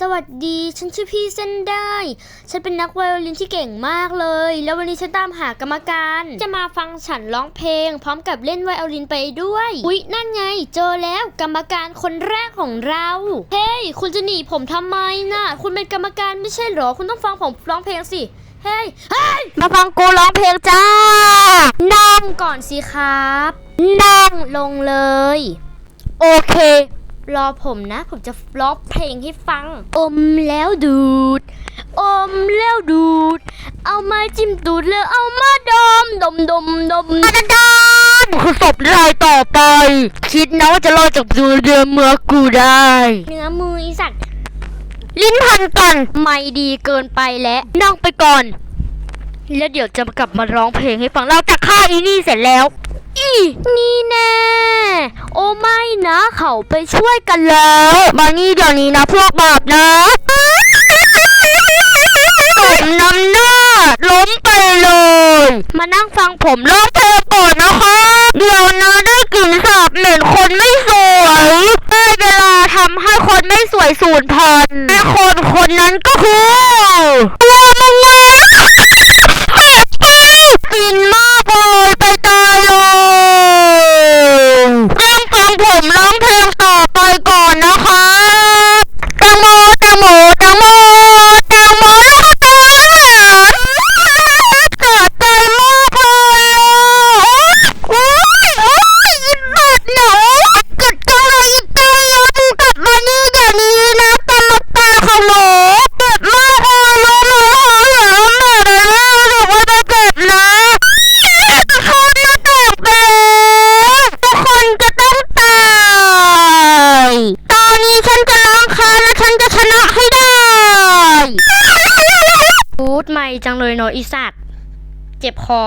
สวัสดี ฉันชื่อพี่เส้นได้ ฉันเป็นนักไวโอลินที่เก่งมากเลย แล้ววันนี้ฉันตามหากรรมการ จะมาฟังฉันร้องเพลง พร้อมกับเล่นไวโอลินไปด้วย อุ๊ย นั่นไง เจอแล้วกรรมการคนแรกของเรา เฮ้ย คุณจะหนีผมทำไมน่ะ คุณเป็นกรรมการไม่ใช่เหรอ คุณต้องฟังผมร้องเพลงสิ เฮ้ย เฮ้ย มาฟังกูร้องเพลงจ้า นั่งก่อนสิครับ นั่งลงเลย โอเค รอผมนะ ผมจะร้องเพลงให้ฟัง อมแล้วดูด อมแล้วดูด เอาไม้จิ้มตูดแล้วเอามาดม ดมดมดมอาจารย์คือศพรายต่อไป คิดนะว่าจะรอดจากดูเรือเมือกูได้ เนื้อมืออีสัตว์ลิ้นพันกันไม่ดีเกินไปแล้วนั่งไปก่อน แล้วเดี๋ยวจะกลับมาร้องเพลงให้ฟังเราจะฆ่าอีนี่เสร็จแล้วอี นี่แน่โอ้ไม่นะเขาไปช่วยกันแล้ว มานี่เดี๋ยวนี้นะพวกบาปนะผมน้ำหน้าล้มไปเลย มานั่งฟังผมร้องเพลงก่อนนะคะ เดี๋ยวนะได้กลิ่นสาบเหม็นคนไม่สวยได้เวลาทำให้คนไม่สวยสูญพันธุ์และคนคนนั้นก็คือตัวมึงไงฟินมาก พูดไม่จังเลยเนาะอีสัตว์ เจ็บคอ